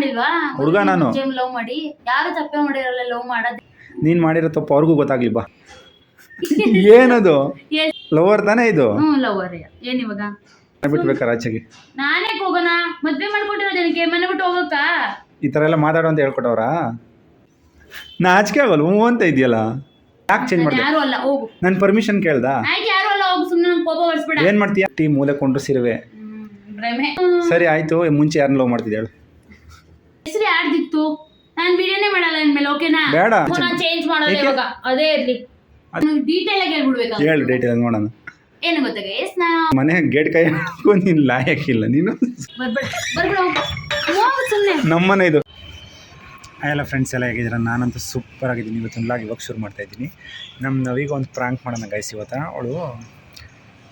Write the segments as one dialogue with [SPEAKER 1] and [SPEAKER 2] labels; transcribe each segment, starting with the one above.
[SPEAKER 1] ಮಾಡಿಲ್ವಾ?
[SPEAKER 2] ಹುಡ್ಗ ನಾನು.
[SPEAKER 1] ಲವ್ ಮಾಡಿ. ಯಾರು ತಪ್ಪೇ ಮಾಡಿರಲ್ಲ ಲವ್ ಮಾಡೋದು?
[SPEAKER 2] ನೀನು ಮಾಡಿರೋ ತಪ್ಪು ಅವ್ರಿಗೂ ಗೊತ್ತಾಗ್ಲಿ ಬಾ. ಏನದು?
[SPEAKER 1] ಎಸ್
[SPEAKER 2] ಲವರ್ ತಾನೇ ಇದು?
[SPEAKER 1] ಹ್ಞೂ ಲವರ್ ಏನ್ ಇವಾಗ?
[SPEAKER 2] ಬಿಟ್ಬೇಕಾರೆ ಆಚೆಗೆ
[SPEAKER 1] ನಾನೇ ಹೋಗೋಣ? ಮದ್ವೆ ಮಾಡ್ಕೊಟ್ಟಿರೋದೇನಕ್ಕೆ ಮನೆ ಬಿಟ್ಟು ಹೋಗಕ್ಕ?
[SPEAKER 2] ಈ ತರ ಎಲ್ಲ ಮಾತಾಡೋ ಅಂತ ಹೇಳ್ಕೊಟ್ಟವ್ರಾ? ನಾಚಿಕೆ ಆಗಲ್ಲ ಹ್ಞೂ ಅಂತ ಇದೆಯಲ್ಲ? ಯಾಕೆ ಚೇಂಜ್ ಮಾಡಿದೆ?
[SPEAKER 1] ಯಾರು ಅಲ್ಲ ಹೋಗು.
[SPEAKER 2] ನನ್ನ ಪರ್ಮಿಷನ್ ಕೇಳ್ದಾ?
[SPEAKER 1] ಆಯ್ತು ಯಾರು ಅಲ್ಲ ಹೋಗು ಸುಮ್ಮನೆ ನಂಗೆ ಕೋಪ ಬರ್ಸ್ಬೇಡ
[SPEAKER 2] ಏನು ಮಾಡ್ತೀಯ? ಟೀ ಮೂಲೆ ಕೊಂಡ್ರು ಸಿರುವೆ.
[SPEAKER 1] ಹ್ಮ್, ಭ್ರಮೆ.
[SPEAKER 2] ಸರಿ ಆಯ್ತು. ಮುಂಚೆ ಯಾರನ್ನ ಲವ್ ಮಾಡ್ತಿದ್ದೆ ಹೇಳು.
[SPEAKER 1] ಹೆಸರು ಯಾರ್ದಿತ್ತು ನಾನು ವಿಡಿಯೋನೇ ಮಾಡಲ್ಲ ಇನ್ಮೇಲೆ ಓಕೆನಾ
[SPEAKER 2] ಬೇಡ.
[SPEAKER 1] ನಾನು ಚೇಂಜ್ ಮಾಡೋದು
[SPEAKER 2] ಏಕೆ?
[SPEAKER 1] ಇವಾಗ. ಅದೇ ಇರ್ಲಿ. ಡೀಟೇಲ್ ಆಗಿ ಹೇಳ್ಬಿಡ್ಬೇಕು?
[SPEAKER 2] ಹೇಳು ಡೇಟ್ ನೋಡೋಣ.
[SPEAKER 1] ಏನು ಗೊತ್ತಾಗ ಎಸ್ ನಾ?
[SPEAKER 2] ಮನೆ ಗೇಟ್ ಕೈ ಹಾಕೊಂಡು ನೀನು ಲಾಯಕ್ಕಿಲ್ಲ ನೀನು?
[SPEAKER 1] ಬರ್ಬೇಡ ಬರ್ಬೇಡ. ಹೋಗು ಸುಮ್ಮನೆ
[SPEAKER 2] ನಮ್ಮನೆ ಇದು. ಎಲ್ಲ ಫ್ರೆಂಡ್ಸ್ ಎಲ್ಲ ಹೇಗಿದ್ದೀರ? ನಾನಂತೂ ಸೂಪರ್ ಆಗಿದ್ದೀನಿ. ಇವತ್ತು ಲಾಗ್ ಇವಾಗ ಶುರು ಮಾಡ್ತಾ ಇದ್ದೀನಿ. ನಮ್ಮ ನವಿಗೆ ಒಂದು ಪ್ರಾಂಕ್ ಮಾಡೋಣ ಗೈಸ್ ಇವತ್ತು. ಅವಳು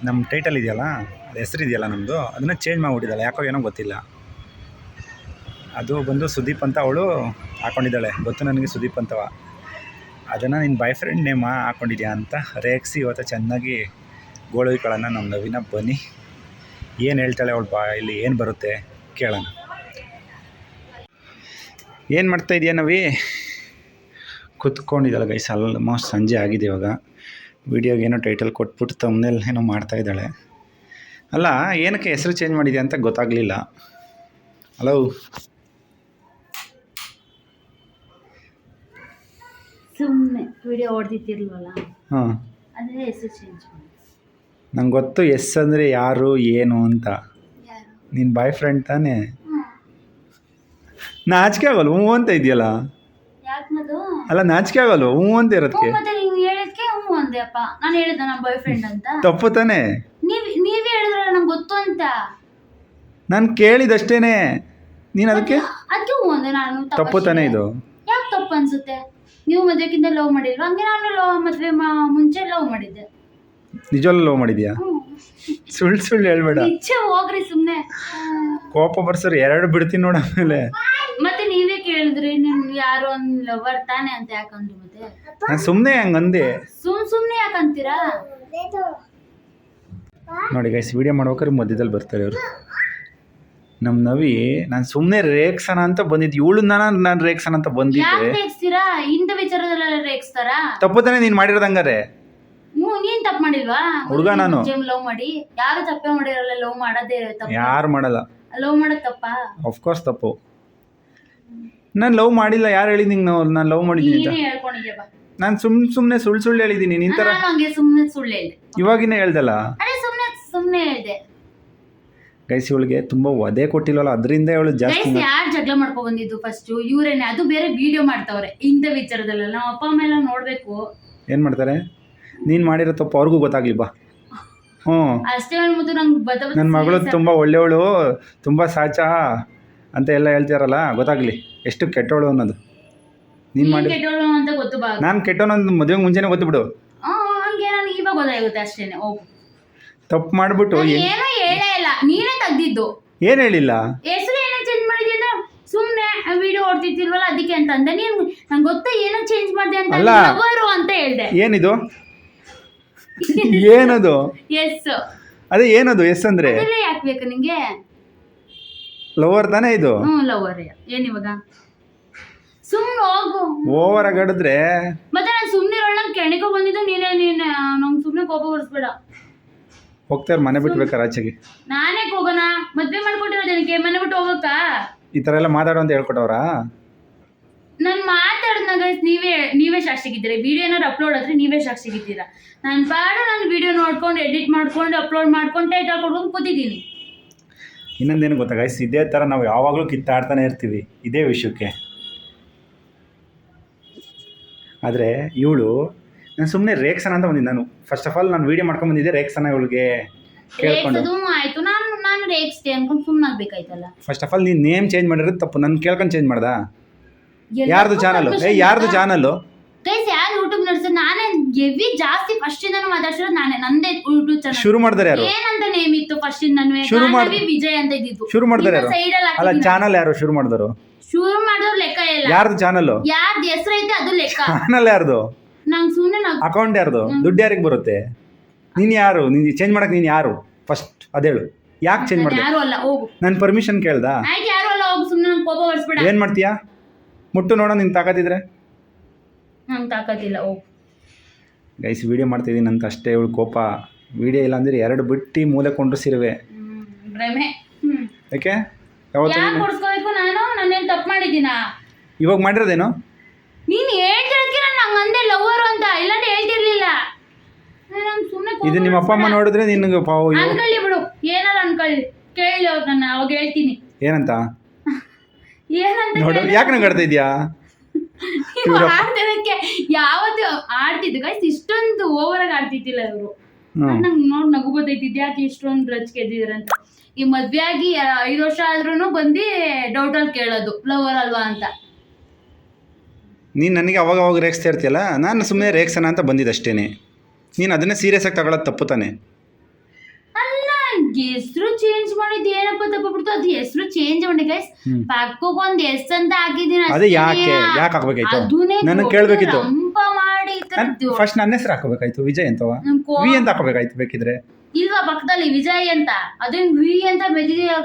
[SPEAKER 2] ನಮ್ಮ ಟೈಟಲ್ ಇದೆಯಲ್ಲ ಅದು ಹೆಸರು ಇದೆಯಲ್ಲ ನಮ್ಮದು ಅದನ್ನು ಚೇಂಜ್ ಮಾಡಿಬಿಟ್ಟಿದ್ದಾಳೆ. ಯಾಕೋ ಏನೋ ಗೊತ್ತಿಲ್ಲ. ಅದು ಬಂದು ಸುದೀಪ್ ಅಂತ ಅವಳು ಹಾಕೊಂಡಿದ್ದಾಳೆ. ಗೊತ್ತು ನನಗೆ ಸುದೀಪ್ ಅಂತವ. ಅದನ್ನು ನಿನ್ನ ಬಾಯ್ ಫ್ರೆಂಡ್ ನೇಮ ಹಾಕೊಂಡಿದ್ಯಾ ಅಂತ ರೇಗಿಸಿ ಇವತ್ತು ಚೆನ್ನಾಗಿ ಗೋಳುಗಳನ್ನ ನಮ್ಮ ನವೀನ ಬನ್ನಿ. ಏನು ಹೇಳ್ತಾಳೆ ಅವಳು ಬಾ ಇಲ್ಲಿ ಏನು ಬರುತ್ತೆ ಕೇಳೋಣ. ಏನು ಮಾಡ್ತಾ ಇದೆಯಾ ನವಿ? ಕುತ್ಕೊಂಡಿದ್ದಾಳೆ ಗೈಸ್ ಆಲ್ಮೋಸ್ಟ್ ಸಂಜೆ ಆಗಿದೆ ಇವಾಗ. ವಿಡಿಯೋಗೆ ಏನೋ ಟೈಟಲ್ ಕೊಟ್ಬಿಟ್ಟು ತಮ್ಮನೇಲಿ ಏನೋ ಮಾಡ್ತಾ ಇದ್ದಾಳೆ. ಅಲ್ಲ, ಏನಕ್ಕೆ ಹೆಸರು ಚೇಂಜ್ ಮಾಡಿದೆ ಅಂತ ಗೊತ್ತಾಗಲಿಲ್ಲ. ಹಲೋ
[SPEAKER 1] ಸುಮ್ಮನೆ ವಿಡಿಯೋ ಹೊಡೆದಿತ್ತಿರ್ಲಿಲ್ಲ
[SPEAKER 2] ಹಾಂ.
[SPEAKER 1] ಅದೇ ಹೆಸರು ಚೇಂಜ್ ಮಾಡಿ
[SPEAKER 2] ನಂಗೆ ಗೊತ್ತು ಎಸ್ ಅಂದರೆ ಯಾರು ಏನು ಅಂತ.
[SPEAKER 1] ಯಾರು?
[SPEAKER 2] ನಿನ್ನ ಬಾಯ್ ಫ್ರೆಂಡ್ ತಾನೇ? ನಾಚಿಕೆ ಆಗಲ್ಲ ಹ್ಞೂ ಅಂತ ಇದೆಯಲ್ಲ?
[SPEAKER 1] ಯಾಕೆ ಮದು
[SPEAKER 2] ಅಲ್ಲ ನಾಚಿಕೆ ಆಗಲ್ಲ ಹ್ಞೂ ಅಂತ
[SPEAKER 1] ಹ್ಞೂ
[SPEAKER 2] ಇರೋದಕ್ಕೆ
[SPEAKER 1] ಮತ್ತೆ ನೀವು ಹೇಳಿದ್ಕೆ ಹ್ಞೂ ಅಂದೆ ಅಪ್ಪ. ನಾನು ಹೇಳಿದ್ದೆ ನಮ್ಮ ಬಾಯ್ ಫ್ರೆಂಡ್ ಅಂತ.
[SPEAKER 2] ತಪ್ಪು ತಾನೇ?
[SPEAKER 1] ನೀವ್ ನೀವೇ ಹೇಳಿದ್ರಲ್ಲ ನಂಗೆ ಗೊತ್ತು ಅಂತ.
[SPEAKER 2] ನಾನು ಕೇಳಿದಷ್ಟೇನೆ. ನೀನು ಅದಕ್ಕೆ?
[SPEAKER 1] ಅದಕ್ಕೆ ಹ್ಞೂ ಅಂದೆ ನಾನು
[SPEAKER 2] ತಪ್ಪು ತಾನೆ ಇದು?
[SPEAKER 1] ಯಾಕೆ ತಪ್ಪು ಅನ್ಸುತ್ತೆ? ನೀವು ಮದ್ವೆಕ್ಕಿಂತ ಲವ್ ಮಾಡಿಲ್ವಾ? ಹಂಗೆ ನಾನು ಲವ್ ಮದ್ವೆ ಮಾ- ಮುಂಚೆ ಲವ್ ಮಾಡಿದ್ದೆ.
[SPEAKER 2] ನಿಜವಲ್ಲ ಲವ್ ಮಾಡಿದ್ಯಾ? ಸುಳ್ಳು ಸುಳ್ಳು ಹೇಳ್ಬೇಡ.
[SPEAKER 1] ನಿಜ ಹೋಗ್ರಿ ಸುಮ್ನೆ.
[SPEAKER 2] ಕೋಪ ಬರ್ಸರ್ ಎರಡು ಬಿಡ್ತೀನಿ ನೋಡ ಆಮೇಲೆ.
[SPEAKER 1] ಮತ್ತೆ ನೀವೇ ಕೇಳಿದ್ರಿ ನಿಮ್ ಯಾರು ಒಂದ್ ಲವರ್ ತಾನೆ ಅಂತ ಯಾಕಂದ್ರು ಮತ್ತೆ?
[SPEAKER 2] ನಾನು ಸುಮ್ಮನೆ ಹಂಗಂದೆ.
[SPEAKER 1] ಸುಮ್ ಸುಮ್ನೆ ಯಾಕಂತೀರಾ?
[SPEAKER 2] ನೋಡಿ ಗೈಸ್ ವಿಡಿಯೋ ಮಾಡ್ಬೇಕಾದ್ರೆ ಮಧ್ಯದಲ್ಲಿ ಬರ್ತಾರೆ ಇವರು. ನಮ್ಮ ನವಿ ನಾನು ಸುಮ್ಮನೆ ರೇಗ್ಸೋಣ ಅಂತ ಬಂದಿದ್ದು ಇವಳು ನಾನು ನಾನು ರೇಗ್ಸೋಣ ಅಂತ
[SPEAKER 1] ಯಾಕೆ
[SPEAKER 2] ಬಂದಿದ್ದೆ
[SPEAKER 1] ರೇಗಿಸ್ತೀರಾ? ಇಂಥ ವಿಚಾರದಲ್ಲೆಲ್ಲ ರೇಗಿಸ್ತಾರಾ?
[SPEAKER 2] ತಪ್ಪು ತಾನೇ ನೀನು ಮಾಡಿರೋದಂಗಾರೆ
[SPEAKER 1] ಹ್ಞೂ ನೀನ್ ತಪ್ಪು ಮಾಡಿಲ್ವಾ?
[SPEAKER 2] ಹುಡ್ಗ ನಾನು.
[SPEAKER 1] ಲವ್ ಮಾಡಿ. ಯಾರು ತಪ್ಪೇ ಮಾಡಿರಲ್ಲ ಲವ್ ಮಾಡೋದೇ ತಪ್ಪ?
[SPEAKER 2] ಯಾರು ಮಾಡಲ್ಲ.
[SPEAKER 1] ಲವ್ ಮಾಡೋದ್ ತಪ್ಪಾ?
[SPEAKER 2] ಆಫ್ಕೋರ್ಸ್ ತಪ್ಪು. ನಾನು ಲವ್ ಮಾಡಿಲ್ಲ ಯಾರು ಹೇಳಿದ್ ನಿಂಗೆ ನಾವು ನಾನು ಲವ್ ಮಾಡಿದ್ದೀನಿ ಅಂತ
[SPEAKER 1] ನೀನೇ ಹೇಳ್ಕೊಂಡಿದ್ಯ ಬಾ.
[SPEAKER 2] ನಾನು ಸುಮ್ ಸುಮ್ಮನೆ ಸುಳ್ಳು ಸುಳ್ಳು ಹೇಳಿದ್ದೀನಿ ನಿನ್ ಥರ
[SPEAKER 1] ಸುಮ್ಮನೆ ಹಂಗೆ ಸುಮ್ನೆ ಸುಳ್ಳು ಹೇಳ್ದೆ.
[SPEAKER 2] ಇವಾಗಿನ ಹೇಳ್ದಲ್ಲ?
[SPEAKER 1] ಅದೇ ಸುಮ್ನೆ ಸುಮ್ನೆ ಹೇಳ್ದೆ.
[SPEAKER 2] ಗೈಸ್ ಇವಳಿಗೆ ತುಂಬಾ ಒದೆ ಕೊಟ್ಟಿಲ್ವಲ್ಲ ಅದರಿಂದ ಇವಳು ಜಾಸ್ತಿ
[SPEAKER 1] ಗೈಸ್ ಯಾರು ಜಗಳ ಮಾಡ್ಕೊ ಬಂದಿದ್ದು ಫಸ್ಟ್ ಇವ್ರೇನೆ ಅದು ಬೇರೆ ವಿಡಿಯೋ ಮಾಡ್ತಾವ್ರೆ ಇಂಥ ವಿಚಾರದಲ್ಲ ನಾವು ಅಪ್ಪ ಅಮ್ಮ ಎಲ್ಲ ನೋಡ್ಬೇಕು.
[SPEAKER 2] ಏನು ಮಾಡ್ತಾರೆ? ನೀನು ಮಾಡಿರೋ ತಪ್ಪು ಅವ್ರಿಗೂ ಗೊತ್ತಾಗ್ಲಿ ಬಾ. ಹ್ಞೂ.
[SPEAKER 1] ಅಷ್ಟೇ ನಂಗೆ ಬದ
[SPEAKER 2] ನನ್ನ ಮಗಳು ತುಂಬ ಒಳ್ಳೆಯವಳು ತುಂಬ ಸಾಚ ಅಂತ ಎಲ್ಲ ಹೇಳ್ತಾರಲ್ಲ ಗೊತ್ತಾಗ್ಲಿ ಎಷ್ಟು ಕೆಟ್ಟವಳು ಅನ್ನೋದು. ನೀನು ಮಾಡಿ
[SPEAKER 1] ಕೆಟ್ಟೋಳು ಅಂತ ಗೊತ್ತು ಬಾ.
[SPEAKER 2] ನಾನು ಕೆಟ್ಟವನೊಂದು ಮದುವೆಗೆ ಮುಂಚೆನೇ ಗೊತ್ತುಬಿಡು
[SPEAKER 1] ಆ, ಹಂಗೆ ನನಗೆ ಇವಾಗ ಗೊತ್ತಾಗುತ್ತೆ ಅಷ್ಟೇನೆ ಹೋಗು.
[SPEAKER 2] ತಪ್ಪು ಮಾಡಿಬಿಟ್ಟು
[SPEAKER 1] ಏನು ನೀನೇ ತೆಗ್ದಿದ್ದು.
[SPEAKER 2] ಏನ್ ಹೇಳಿಲ್ಲ?
[SPEAKER 1] ಹೆಸರು ಏನೋ ಚೇಂಜ್ ಮಾಡಿದ್ಯ ಅಂದ್ರೆ ಸುಮ್ನೆ ವಿಡಿಯೋ ಹೊಡ್ತಿರ್ತಿಲ್ವಲ್ಲ ಅದಕ್ಕೆ ಅಂತ ಅಂದೆ ನೀನ್ ನಂಗೆ ಗೊತ್ತ ಏನೋ ಚೇಂಜ್ ಮಾಡಿದೆ ಅಂತ
[SPEAKER 2] ಅಲ್ಲ.
[SPEAKER 1] ಲವರು ಅಂತ ಹೇಳ್ದೆ.
[SPEAKER 2] ಏನಿದು? ಏನದು?
[SPEAKER 1] ಎಸ್
[SPEAKER 2] ಅದೇ ಏನದು ಎಸ್ ಅಂದ್ರೆ?
[SPEAKER 1] ಅದೆಲ್ಲ ಯಾಕೆ ಬೇಕು ನಿಂಗೆ?
[SPEAKER 2] ಲವರ್ ತಾನೇ ಇದು?
[SPEAKER 1] ಹ್ಞೂ ಲವರ್. ಇವಾಗ? ಸುಮ್ನೆ ಹೋಗು.
[SPEAKER 2] ಓವರ್ ಆಗಡಿದ್ರೆ
[SPEAKER 1] ಮತ್ತೆ ನಾನು ಸುಮ್ಮನೆ ನಂಗೆ ಕೆಣಕ ಬಂದಿದ್ದು ನೀನೇ ನೀನು ನಂಗೆ ಸುಮ್ಮನೆ ಕೋಪ ಬರ್ಸ್ಬೇಡ
[SPEAKER 2] ಹೋಗ್ತಾರೆ ಮನೆ ಬಿಟ್ಟು ಬೇಕಾರೆ ಆಚೆಗೆ
[SPEAKER 1] ನಾನೇ ಹೋಗೋಣ? ಮದ್ವೆ ಮಾಡ್ಕೊಟ್ಟಿರೋದೇನಕ್ಕೆ ಮನೆ ಬಿಟ್ಟು ಹೋಗಕ್ಕ
[SPEAKER 2] ಈ ಥರ ಎಲ್ಲ ಮಾತಾಡೋ ಅಂತ ಹೇಳ್ಕೊಟ್ಟವ್ರಾ?
[SPEAKER 1] ನಾನು ಮಾತಾಡಿದಾಗ ನೀವೇ ನೀವೇ ಸಾಕ್ಷಿಗಿದ್ದೀರಿ ವಿಡಿಯೋ ಏನಾದ್ರು ಅಪ್ಲೋಡ್ ಆದ್ರೆ ನೀವೇ ಸಾಕ್ಷಿಗಿದ್ದೀರಾ ನಾನು ಪಾಡು ನಾನು ವಿಡಿಯೋ ನೋಡ್ಕೊಂಡು ಎಡಿಟ್ ಮಾಡ್ಕೊಂಡು ಅಪ್ಲೋಡ್ ಮಾಡ್ಕೊಂಡು ಟೈಟಲ್ ಕೊಡ್ಕೊಂಡು ಕೂತಿದ್ದೀನಿ.
[SPEAKER 2] ಇನ್ನೊಂದೇನು ಗೊತ್ತಾ ಗೈಸ್ ಇದೇ ಥರ ನಾವು ಯಾವಾಗಲೂ ಕಿತ್ತಾಡ್ತಾನೆ ಇರ್ತೀವಿ ಇದೇ ವಿಷಯಕ್ಕೆ. ಆದರೆ ಇವಳು ನಾನು ಸುಮ್ಮನೆ ರೇಕ್ಸನ ಅಂತ ಬಂದಿದ್ದೆ ನಾನು. ಫಸ್ಟ್ ಆಫ್ ಆಲ್ ನಾನು ವಿಡಿಯೋ ಮಾಡ್ಕೊಂಡು ಬಂದಿದ್ದೆ ರೇಕ್ಸನ ಇವಳಿಗೆ. ಕೇಳ್ಕೊಂಡು.
[SPEAKER 1] ರೇಗ್ಸೋದು ಆಯ್ತು. ನಾನು ನಾನು ರೇಗಿಸ್ತೆ ಅನ್ಕೊಂಡು
[SPEAKER 2] ಫಸ್ಟ್ ಆಫ್ ಆಲ್ ನೀನು ನೇಮ್ ಚೇಂಜ್ ಮಾಡಿರೋದು ತಪ್ಪು. ನಾನು ಕೇಳ್ಕೊಂಡು ಚೇಂಜ್ ಮಾಡ್ದಾ? ಯಾರ್ದು ಚಾನಲ್ ಏ ಯಾರ್ದು ಚಾನೆಲ್
[SPEAKER 1] ಗೈಸ್ ಯಾರು ಯೂಟ್ಯೂಬ್ ನಡೆಸೋದು? ನಾನೇ ಎವಿ ಜಾಸ್ತಿ ಫಸ್ಟ್ ಇಂದನೂ ಮಾತಾಡ್ಸಿರೋದು ನಾನೇ. ನಂದೇ ಯೂಟ್ಯೂಬ್ ಚಾನಲ್
[SPEAKER 2] ಶುರು ಮಾಡ್ತಾರೆ ಯಾರು?
[SPEAKER 1] ಏನಂತ ನೇಮ್ ಇತ್ತು ಫಸ್ಟ್ ನಾನು
[SPEAKER 2] ಶುರು ಮಾಡ್-
[SPEAKER 1] ವಿಜಯ್ ಅಂತ ಇದ್ದಿದ್ದು.
[SPEAKER 2] ಶುರು ಮಾಡ್ತಾರೆ ಯಾರು?
[SPEAKER 1] ಸೈಡ್ ಅಲ್ಲಿ
[SPEAKER 2] ಅಲ್ಲ
[SPEAKER 1] ಹಾಕಿದ್ದೀನಿ.
[SPEAKER 2] ಚಾನಲ್ ಯಾರು ಶುರು ಮಾಡಿದ್ರು?
[SPEAKER 1] ಶುರು ಮಾಡಿದವ್ರು ಲೆಕ್ಕ ಇಲ್ಲ.
[SPEAKER 2] ಯಾರ್ದು ಚಾನೆಲ್
[SPEAKER 1] ಯಾರ್ದು ಹೆಸರು ಐತೆ ಅದು ಲೆಕ್ಕ.
[SPEAKER 2] ಚಾನಲ್ ಯಾರ್ದು?
[SPEAKER 1] ನಂಗೆ ಸುಮ್ಮನೆ
[SPEAKER 2] ಅಕೌಂಟ್ ಯಾರ್ದು? ದುಡ್ಡು ಯಾರಿಗೆ ಬರುತ್ತೆ? ನೀನು ಯಾರು? ನೀನು ಚೇಂಜ್ ಮಾಡಕ್ಕೆ ನೀನು ಯಾರು? ಫಸ್ಟ್ ಅದೇಳು ಯಾಕೆ ಚೇಂಜ್ ಮಾಡಿದೆ?
[SPEAKER 1] ಯಾರು ಅಲ್ಲ ಹೋಗು.
[SPEAKER 2] ನನ್ನ ಪರ್ಮಿಷನ್ ಕೇಳ್ದಾ?
[SPEAKER 1] ಆಯ್ತು ಯಾರು ಅಲ್ಲ ಹೋಗು ಸುಮ್ಮನೆ ನಂಗೆ ಕೋಪ ಬರ್ಸ್ಬೇಡ.
[SPEAKER 2] ಏನು ಮಾಡ್ತೀಯಾ? ಮುಟ್ಟು ನೋಡೋ ನಿನ್ ತಾಕತ್ತಿದ್ರೆ?
[SPEAKER 1] ನಂಗೆ ತಾಕತ್ತಿಲ್ಲ ಓ
[SPEAKER 2] ಗೈಸ್ ವಿಡಿಯೋ ಮಾಡ್ತಿದ್ದೀನಿ ಅಂತ ಅಷ್ಟೇ ಇವಳು ಕೋಪ. ವಿಡಿಯೋ ಇಲ್ಲ ಅಂದ್ರೆ ಎರಡು ಬಿಟ್ಟು ಮೂಲೆ ಕೊಂಡ್ರು ಸಿರುವೆ
[SPEAKER 1] ಭ್ರಮೆ.
[SPEAKER 2] ಯಾಕೆ? ಯಾವತ್ತು
[SPEAKER 1] ಯಾಕೆ ಕೊಡ್ಸ್ಕೋಬೇಕು ನಾನು? ನಾನೇನು ತಪ್ಪು ಮಾಡಿದ್ದೀನಾ?
[SPEAKER 2] ಇವಾಗ ಮಾಡಿರೋದೇನು
[SPEAKER 1] ನೀನು ಹೇಳ್ತಿರೋದಕ್ಕೆ ನಾನು ಹಂಗಂದೆ ಲವ್ವರು ಅಂತ ಇಲ್ಲಾಂದ್ರೆ ಹೇಳ್ತಿರ್ಲಿಲ್ಲ ನಾನು ಸುಮ್ಮನೆ
[SPEAKER 2] ಇದು ನಿಮ್ಮ ಅಪ್ಪ ಅಮ್ಮ ನೋಡಿದ್ರೆ ನಿನಗೆ ಪಾವು ಇವು.
[SPEAKER 1] ಅನ್ಕೊಳ್ಳಿ ಬಿಡು. ಏನಾರ ಅನ್ಕೊಳ್ಳಿ. ಕೇಳಿ ಅವ್ರನ್ನ ಅವಾಗ ಹೇಳ್ತೀನಿ.
[SPEAKER 2] ಏನಂತ?
[SPEAKER 1] ಏನಂತ
[SPEAKER 2] ನೋಡು ಯಾಕೆ ನಂಗೆ ಇದೆಯಾ?
[SPEAKER 1] ನೀವು ಆಡ್ತಿರೋದಕ್ಕೆ ಯಾವತ್ತು ಆಡ್ತಿದ್ದು ಗೈಸ್ ಇಷ್ಟೊಂದು ಓವರ್ ಆಗಿ ಆಡ್ತಿದ್ದಿಲ್ಲ ಇವರು.
[SPEAKER 2] ಹ್ಞೂ
[SPEAKER 1] ನಂಗೆ ನೋಡಿ ನಗು ಬರ್ತೈತಿ ಯಾಕೆ ಇಷ್ಟೊಂದು ರಚ್ ಅಂತ. ಈ ಮದ್ವೆ ಆಗಿ ಐದು ವರ್ಷ ಆದ್ರೂ ಬಂದು ಅಲ್ಲಿ ಕೇಳೋದು. ಲವರ್ ಅಲ್ವಾ ಅಂತ.
[SPEAKER 2] ನೀನು ನನಗೆ ಅವಾಗ ಅವಾಗ ರೇಗಿಸ್ತಾ ಇರ್ತೀಯಲ್ಲ? ನಾನು ಸುಮ್ಮನೆ ರೇಗ್ಸೋಣ ಅಂತ ಬಂದಿದ್ದಷ್ಟೇನೆ ನೀನು ಅದನ್ನೇ ಸೀರಿಯಸ್ ಆಗಿ ತಗೊಳ್ಳೋದು ತಪ್ಪು ತಾನೆ?
[SPEAKER 1] ಅಲ್ಲ ಹೆಸರು ಚೇಂಜ್ ಮಾಡಿದ್ದು ಏನಪ್ಪ ತಪ್ಪು ಅದು ಹೆಸರು ಚೇಂಜ್ ಮಾಡಿ ಗೈಸ್. ಪಕ್ಕಕ್ಕೆ ಒಂದು ಎಸ್ ಅಂತ ಹಾಕಿದೀನಿ
[SPEAKER 2] ಅದೇ ಯಾಕೆ? ಯಾಕೆ ಹಾಕ್ಬೇಕಾಯ್ತು? ನನಗೆ ಕೇಳಬೇಕಿತ್ತು.
[SPEAKER 1] ರಂಪ ಮಾಡಿ
[SPEAKER 2] ಫಸ್ಟ್ ನನ್ನ ಹೆಸರು ಹಾಕಬೇಕಾಯ್ತು ವಿಜಯ್ ಅಂತವ ವಿ ಅಂತ ಹಾಕಬೇಕಾಯ್ತು ಬೇಕಿದ್ರೆ.
[SPEAKER 1] ಇಲ್ವಾ ಪಕ್ಕದಲ್ಲಿ ವಿಜಯ್ ಅಂತ? ಅದನ್ನ ವಿ ಅಂತ ಬೆದಿದೆಯಾ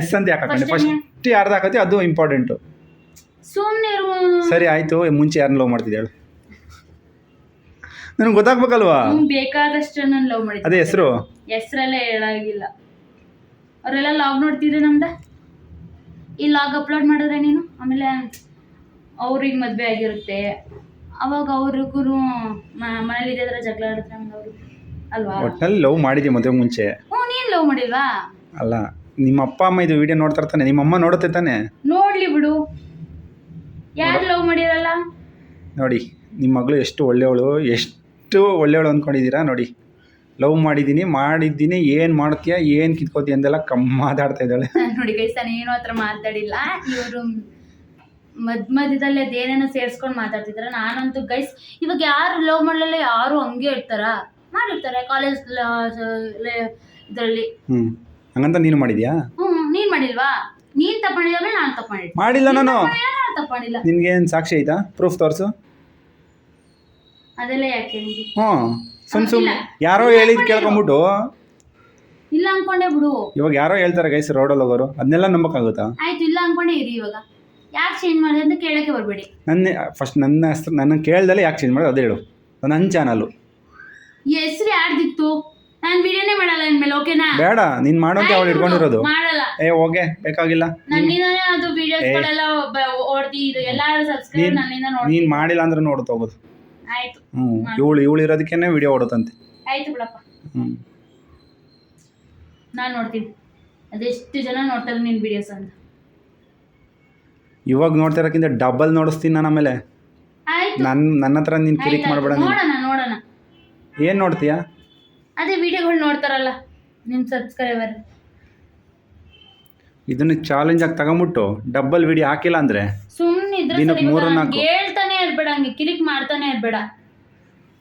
[SPEAKER 2] ಎಸ್ ಅಂತ ಯಾಕೆ ಹಾಕೊಂಡೆ? ಫಸ್ಟ್ ಯಾರ್ದು ಹಾಕತ್ತೆ ಅದು ಇಂಪಾರ್ಟೆಂಟು
[SPEAKER 1] ಸುಮ್ಮನೆ
[SPEAKER 2] ಸರಿ ಆಯ್ತು. ಮುಂಚೆ ಯಾರನ್ನ ಲವ್ ಮಾಡ್ತಿದ್ದಾಳು ನನಗೆ ಗೊತ್ತಾಗ್ಬೇಕಲ್ವಾ?
[SPEAKER 1] ಬೇಕಾದಷ್ಟು ನಾನು ಲವ್ ಮಾಡಿದ್ದೆ.
[SPEAKER 2] ಅದೇ ಹೆಸರು?
[SPEAKER 1] ಹೆಸ್ರಲ್ಲೇ ಹೇಳಾಗಿಲ್ಲ. ಅವರೆಲ್ಲ ಲಾಗ್ ನೋಡ್ತಿದ್ರೆ ನಮ್ದ? ಈ ಲಾಗ್ ಅಪ್ಲೋಡ್ ಮಾಡಿದ್ರೆ ನೀನು? ಆಮೇಲೆ ಅವ್ರಿಗೆ ಮದುವೆ ಆಗಿರುತ್ತೆ. ಅವಾಗ ಅವ್ರಿಗೂ ಮನೇಲಿ ಇದ್ರೆ ಜಗಳ ಆಡಿದ್ರೆ ಅವ್ರು. ಅಲ್ವಾ?
[SPEAKER 2] ಒಟ್ಟಿನಲ್ಲಿ ಲವ್ ಮಾಡಿದ್ದೆ ಮದುವೆ ಮುಂಚೆ?
[SPEAKER 1] ಹ್ಞೂ ನೀನು ಲವ್ ಮಾಡಿಲ್ವಾ?
[SPEAKER 2] ಅಲ್ಲ ನಿಮ್ಮ ಅಪ್ಪ ಅಮ್ಮ ಇದು ವಿಡಿಯೋ ನೋಡ್ತಾ ಇರ್ತಾನೆ ನಿಮ್ಮ ಅಮ್ಮ ನೋಡುತ್ತೆ ತಾನೆ?
[SPEAKER 1] ನೋಡ್ಲಿ ಬಿಡು. ಯಾರು ಲವ್ ಮಾಡಿರಲ್ಲ?
[SPEAKER 2] ನೋಡಿ ನಿಮ್ಮ ಮಗಳು ಎಷ್ಟು ಒಳ್ಳೆಯವಳು ಎಷ್ಟು ಒಳ್ಳೆಯವಳು ಅಂದ್ಕೊಂಡಿದ್ದೀರಾ? ನೋಡಿ. ಲವ್ ಮಾಡಿದ್ದೀನಿ ಮಾಡಿದ್ದೀನಿ ಏನು ಮಾಡ್ತೀಯಾ ಏನು ಕಿತ್ಕೋತೀಯ ಅಂತೆಲ್ಲ ಕಮ್ಮ ಮಾತಾಡ್ತಾ ಇದ್ದಾಳೆ.
[SPEAKER 1] ನೋಡಿ ಗೈಸ್ ನಾನು ಏನೋ ಹತ್ರ ಮಾತಾಡಿಲ್ಲ. ಇವರು ಮದ್ ಮಧ್ಯದಲ್ಲಿ ಅದೇನೇನೋ ಸೇರ್ಸ್ಕೊಂಡು ಮಾತಾಡ್ತಿದಾರೆ. ನಾನಂತೂ ಗೈಸ್ ಇವಾಗ ಯಾರು ಲವ್ ಮಾಡಲಿಲ್ಲ ಯಾರು ಹಂಗೆ ಇರ್ತಾರ? ಮಾಡಿರ್ತಾರೆ ಕಾಲೇಜ್ ಇದರಲ್ಲಿ.
[SPEAKER 2] ಹ್ಞೂ ಹಂಗಂತ ನೀನು ಮಾಡಿದ್ಯಾ?
[SPEAKER 1] ಹ್ಞೂ ನೀನ್ ಮಾಡಿಲ್ವಾ? ನೀನ್ ತಪ್ಕೊಂಡಿದ್ದಾವೆ ನಾನು ತಪ್ಕೊಂಡಿದ್ದೆ
[SPEAKER 2] ಮಾಡಿಲ್ಲ ನಾನು
[SPEAKER 1] ತಪ್ಪಿಲ್ಲ ನಿನ್ಗೆ
[SPEAKER 2] ನಿನ್ಗೇನು ಸಾಕ್ಷಿ ಆಯ್ತಾ? ಪ್ರೂಫ್ ತೋರಿಸು.
[SPEAKER 1] ಅದೆಲ್ಲ ಯಾಕೆ
[SPEAKER 2] ಹ್ಞೂ ಸುಮ್ ಸುಮ್ ಯಾರೋ ಹೇಳಿದ್ ಕೇಳ್ಕೊಂಬಿಟ್ಟು.
[SPEAKER 1] ಇಲ್ಲ ಅನ್ಕೊಂಡೆ ಬಿಡು.
[SPEAKER 2] ಇವಾಗ ಯಾರೋ ಹೇಳ್ತಾರೆ ಗೈಸ್ ರೋಡಲ್ಲಿ ಹೋಗೋರು ಅದನ್ನೆಲ್ಲ ನಂಬಕ್ಕಾಗುತ್ತಾ?
[SPEAKER 1] ಆಯ್ತು ಇಲ್ಲ ಅನ್ಕೊಂಡೆ ಇರಿ ಇವಾಗ. ಯಾಕೆ ಚೇಂಜ್ ಮಾಡಿದೆ ಅಂತ ಕೇಳಕ್ಕೆ ಬರಬೇಡಿ.
[SPEAKER 2] ನನ್ನ ಫಸ್ಟ್ ನನ್ನ ಹೆಸರು ನನ್ನ ಕೇಳ್ದಲ್ಲೇ ಯಾಕೆ ಚೇಂಜ್ ಮಾಡೋದು ಅದು ಹೇಳು. ನನ್ನ ಚಾನಲ್ಲು
[SPEAKER 1] ಹೆಸ್ರು ಯಾರ್ದಿತ್ತು? ನಾನು ವಿಡಿಯೋನೇ ಮಾಡಲ್ಲ ಇನ್ಮೇಲೆ ಓಕೆನಾ
[SPEAKER 2] ಬೇಡ ನೀನು ಮಾಡೋಕೆ ಅವಳು ಇಟ್ಕೊಂಡಿರೋದು.
[SPEAKER 1] ಮಾಡಲ್ಲ.
[SPEAKER 2] ಏ ಹೋಗೆ ಬೇಕಾಗಿಲ್ಲ.
[SPEAKER 1] ನನ್ನಿಂದ ಅದು ವಿಡಿಯೋಸ್ಗಳೆಲ್ಲ ಓಡ್ತಿ ಇದು ಎಲ್ಲಾರು ಸಬ್ಸ್ಕ್ರೈಬ್
[SPEAKER 2] ನೀನ್-
[SPEAKER 1] ನನ್ನಿಂದ ನೋಡಿ
[SPEAKER 2] ನೀನು ಮಾಡಿಲ್ಲ ಅಂದ್ರೆ ನೋಡ್ತಾ ಹೋಗೋದು.
[SPEAKER 1] ಆಯ್ತು.
[SPEAKER 2] ಹ್ಞೂ ಇವಳು ಇವಳು ಇರೋದಕ್ಕೇನೆ ವಿಡಿಯೋ ಹೊಡತಂತೆ
[SPEAKER 1] ಆಯ್ತು ಬಿಡಪ್ಪ.
[SPEAKER 2] ಹ್ಞೂ
[SPEAKER 1] ನಾನು ನೋಡ್ತೀನಿ. ಅದೆಷ್ಟು ಜನ ನೋಡ್ತಾರೆ ನಿನ್ನ ವಿಡಿಯೋಸ್ ಅಂತ.
[SPEAKER 2] ಇವಾಗ ನೋಡ್ತಿರೋಕ್ಕಿಂತ ಡಬಲ್ ನೋಡಿಸ್ತೀನಿ ನಾನು ಆಮೇಲೆ.
[SPEAKER 1] ಆಯ್ತು.
[SPEAKER 2] ನನ್ನ ನನ್ನ ಹತ್ರ ನೀನು ಕಿರಿಕ್
[SPEAKER 1] ಆಯ್ತು,
[SPEAKER 2] ಮಾಡಬೇಡ ನೀನು.
[SPEAKER 1] ನೋಡೋಣ ನೋಡೋಣ.
[SPEAKER 2] ಏನು ನೋಡ್ತೀಯಾ?
[SPEAKER 1] ಅದೇ ವಿಡಿಯೋಗಳು ನೋಡ್ತಾರಲ್ಲ ನಿಮ್ಮ ಸಬ್ಸ್ಕ್ರೈಬರ್
[SPEAKER 2] ಇದನ್ನು ಚಾಲೆಂಜ್ ಆಗಿ ತಗೊಂಬಿಟ್ಟು ಡಬಲ್ ವಿಡಿಯೋ ಹಾಕಿಲ್ಲ ಅಂದರೆ
[SPEAKER 1] ಸುಮ್ಮನೆ ಇದ್ರೆ
[SPEAKER 2] ದಿನಕ್ಕೆ
[SPEAKER 1] ಸರಿ
[SPEAKER 2] ಮೂರು ನಾಲ್ಕು.
[SPEAKER 1] ಕಿರಿಕ್ ಮಾಡ್ತಾನೆ ಇರ್ಬೇಡ